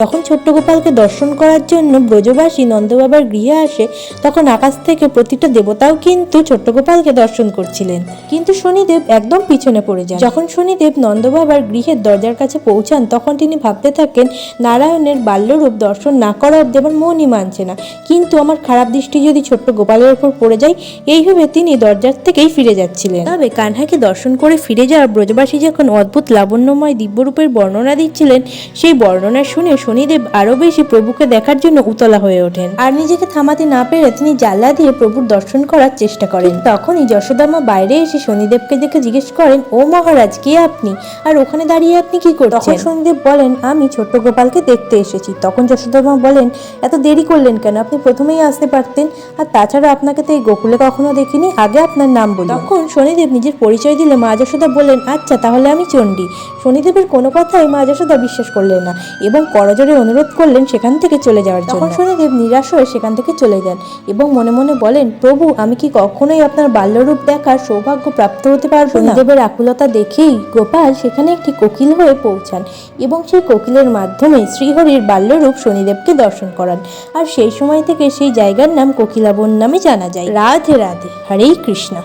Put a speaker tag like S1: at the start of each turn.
S1: যখন ছোট্ট গোপালকে দর্শন করার জন্য ব্রজবাসী নন্দবাবার গৃহে আসে। তখন আকাশ থেকে প্রতিটা দেবতাও কিন্তু ছোট্ট গোপালকে দর্শন করছিলেন। কিন্তু শনিদেব একদম পিছনে পড়ে যান। যখন শনিদেব নন্দবাবার গৃহের দরজার কাছে পৌঁছান, তখন তিনি ভাবতে থাকেন, নারায়ণের বাল্যরূপ দর্শন না করা অব্দি আমার মনই মানছে না। কিন্তু আমার খারাপ দৃষ্টি যদি ছোট্ট গোপালের উপর পড়ে যায় এইভাবে তিনি দরজার থেকেই ফিরে যাচ্ছিলেন। তবে কানহাকে দর্শন করে ফিরে যাওয়া ব্রজবাসী যখন অদ্ভুত লাবণ্যময় দিব্যরূপের বর্ণনা দিচ্ছিলেন, সেই বর্ণনা শুনে শনিদেব আরও বেশি প্রভুকে দেখার জন্য উতলা হয়ে ওঠেন। আর নিজেকে থামাতে না পেরে তিনি জানলা দিয়ে প্রভুর দর্শন করার চেষ্টা করেন। তখনই যশোদামা বাইরে এসে শনিদেবকে দেখে জিজ্ঞেস করেন ও মহারাজ কে আপনি? আর ওখানে দাঁড়িয়ে আপনি কি করছেন? শনিদেব বলেন আমি ছোট্ট গোপালকে দেখতে এসেছি। তখন যশোদামা বলেন এত দেরি করলেন কেন? আপনি প্রথমেই আসতে পারতেন। আর তাছাড়া আপনাকে তো এই গোকুলে কখনো দেখিনি। আগে আপনার নাম বলুন। তখন শনিদেব নিজের পরিচয় দিলে মা যশোদা বললেন আচ্ছা তাহলে আমি চণ্ডী। শনিদেবের কোনো কথাই মা যশোদা বিশ্বাস করলেন না এবং করজোরে অনুরোধ করলেন সেখান থেকে চলে যাওয়ার জন্য। তখন শনিদেব নিরাশ হয়ে সেখান থেকে চলে যান এবং মনে মনে বলেন প্রভু আমি কি কখনোই আপনার বাল্যরূপ দেখার সৌভাগ্য প্রাপ্ত হতে পারব না? শনিদেবের আকুলতা দেখেই গোপাল সেখানে একটি কোকিল হয়ে পৌঁছান এবং সেই কোকিলের মাধ্যমে শ্রীহরির বাল্যরূপ শনিদেবকে দর্শন করান। আর সেই সময় থেকে সেই জায়গার নাম কোকিলাবন নামে জানা যায়। রাধে রাধে হরেই কৃষ্ণা।